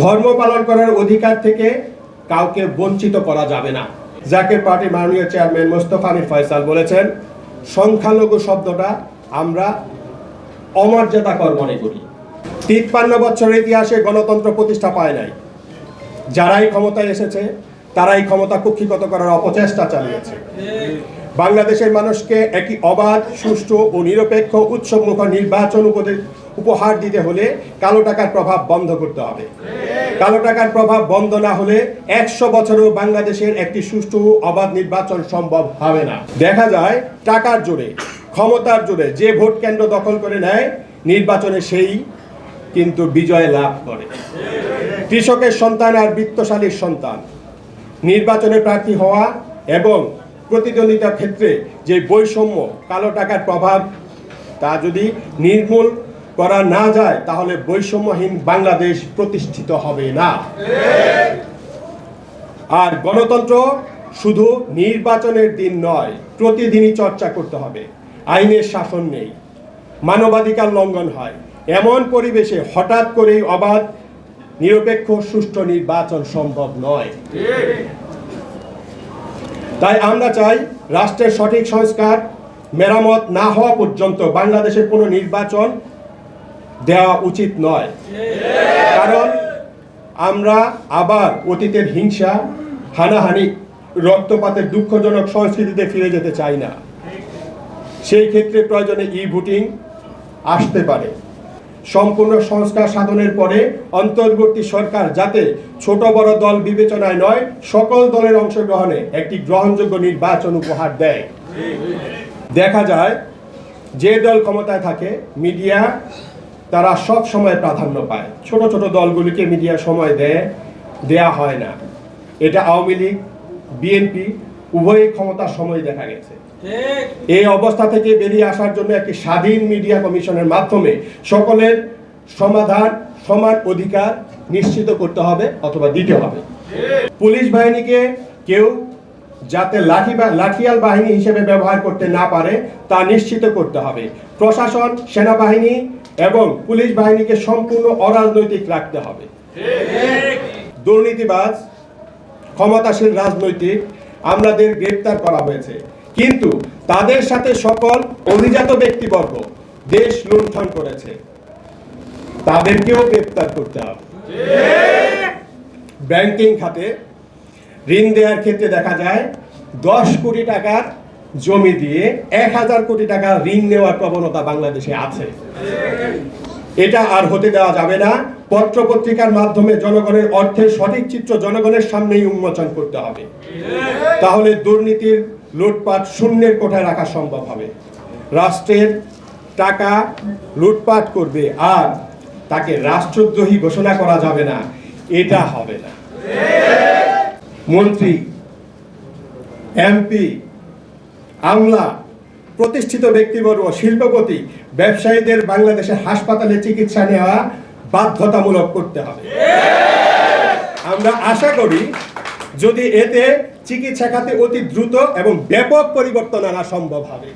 ধর্ম পালন করার অধিকার থেকে কাউকে বঞ্চিত করা যাবে না। জাকের পার্টি মাননীয় চেয়ারম্যান মোস্তফা আমির ফয়সাল বলেছেন, সংখ্যালঘু শব্দটা আমরা অমর্যাদাকর মনে করি। তিপ্পান্ন বছরের ইতিহাসে গণতন্ত্র প্রতিষ্ঠা পায় নাই। যারাই ক্ষমতায় এসেছে, তারাই ক্ষমতা কুক্ষিগত করার অপচেষ্টা চালিয়েছে। বাংলাদেশের মানুষকে একটি অবাধ, সুষ্ঠু ও নিরপেক্ষ উৎসবমুখ নির্বাচন উপহার দিতে হলে কালো টাকার প্রভাব বন্ধ করতে হবে। কালো টাকার প্রভাব বন্ধ না হলে একশো বছরেও বাংলাদেশের একটি সুষ্ঠু অবাধ নির্বাচন সম্ভব হবে না। দেখা যায়, টাকার জোরে, ক্ষমতার জোরে যে ভোট কেন্দ্র দখল করে নেয়, নির্বাচনে সেই কিন্তু বিজয় লাভ করে। কৃষকের সন্তান আর বৃত্তশালীর সন্তান। নির্বাচনে প্রার্থী হওয়া এবং প্রতিদ্বন্দ্বিতার ক্ষেত্রে যে বৈষম্য, কালো টাকার প্রভাব, তা যদি নির্মূল করা না যায়, তাহলে বৈষম্যহীন বাংলাদেশ প্রতিষ্ঠিত হবে না। আর গণতন্ত্র শুধু নির্বাচনের দিন নয়, প্রতিদিনই চর্চা করতে হবে। আইনের শাসন নেই, মানবাধিকার লঙ্ঘন হয়। এমন পরিবেশে হঠাৎ করেই অবাধ, নিরপেক্ষ, সুষ্ঠু নির্বাচন সম্ভব নয়। তাই আমরা চাই রাষ্ট্রের সঠিক সংস্কার মেরামত না হওয়া পর্যন্ত বাংলাদেশের কোনো নির্বাচন দেওয়া উচিত নয়। কারণ আমরা আবার অতীতের হিংসা, হানাহানি, রক্তপাতের দুঃখজনক সংস্কৃতিতে ফিরে যেতে চাই না। সেই ক্ষেত্রে প্রয়োজনে ই ভোটিং আসতে পারে। সম্পূর্ণ সংস্কার সাধনের পরে অন্তর্বর্তী সরকার যাতে ছোট বড় দল বিবেচনায় নয়, সকল দলের অংশগ্রহণে একটি গ্রহণযোগ্য নির্বাচন উপহার দেয়। দেখা যায়, যে দল ক্ষমতায় থাকে, মিডিয়া তারা সব সময় প্রাধান্য পায়। ছোট ছোট দলগুলিকে মিডিয়া সময় দেয়, দেয়া হয় না। এটা আওয়ামী লীগ, বিএনপি, উভয়ই ক্ষমতার সময় দেখা গেছে। এই অবস্থা থেকে বেরিয়ে আসার জন্য একটি স্বাধীন মিডিয়া কমিশনের মাধ্যমে সকলের সমাধান, সমান অধিকার নিশ্চিত করতে হবে অথবা দিতে হবে। পুলিশ বাহিনীকে কেউ যাতে লাঠি লাঠিয়াল বাহিনী হিসেবে ব্যবহার করতে না পারে, তা নিশ্চিত করতে হবে। প্রশাসন, সেনাবাহিনী এবং পুলিশ বাহিনীকে সম্পূর্ণ অরাজনৈতিক রাখতে হবে। দুর্নীতিবাজ ক্ষমতাসীন রাজনৈতিক, আমলাদের গ্রেপ্তার করা হয়েছে। কিন্তু তাদের সাথে সকল অভিজাত ব্যক্তিবর্গ দেশ লুণ্ঠন করেছে। তাদেরকেও গ্রেপ্তার করতে হবে। ব্যাংকিং খাতে ঋণ দেওয়ার ক্ষেত্রে দেখা যায়, দশ কোটি টাকার জমি দিয়ে এক হাজার কোটি টাকা ঋণ নেওয়ার প্রবণতা বাংলাদেশে আছে। এটা আর হতে দেওয়া যাবে না। পত্র পত্রিকার মাধ্যমে জনগণের অর্থের সঠিক চিত্র জনগণের সামনেই উন্মোচন করতে হবে। তাহলে দুর্নীতির লুটপাট শূন্যের কোঠায় রাখা সম্ভব হবে। রাষ্ট্রের টাকা লুটপাট করবে আর তাকে রাষ্ট্রদ্রোহী ঘোষণা করা যাবে না। এটা হবে না। মন্ত্রী, এমপি, আমলা প্রতিষ্ঠিত ব্যক্তিবর্গ, শিল্পপতি, ব্যবসায়ীদের বাংলাদেশে হাসপাতালে চিকিৎসা নেওয়া বাধ্যতামূলক করতে হবে। আমরা আশা করি যদি এতে চিকিৎসা খাতে অতি দ্রুত এবং ব্যাপক পরিবর্তন আনা সম্ভব হবে।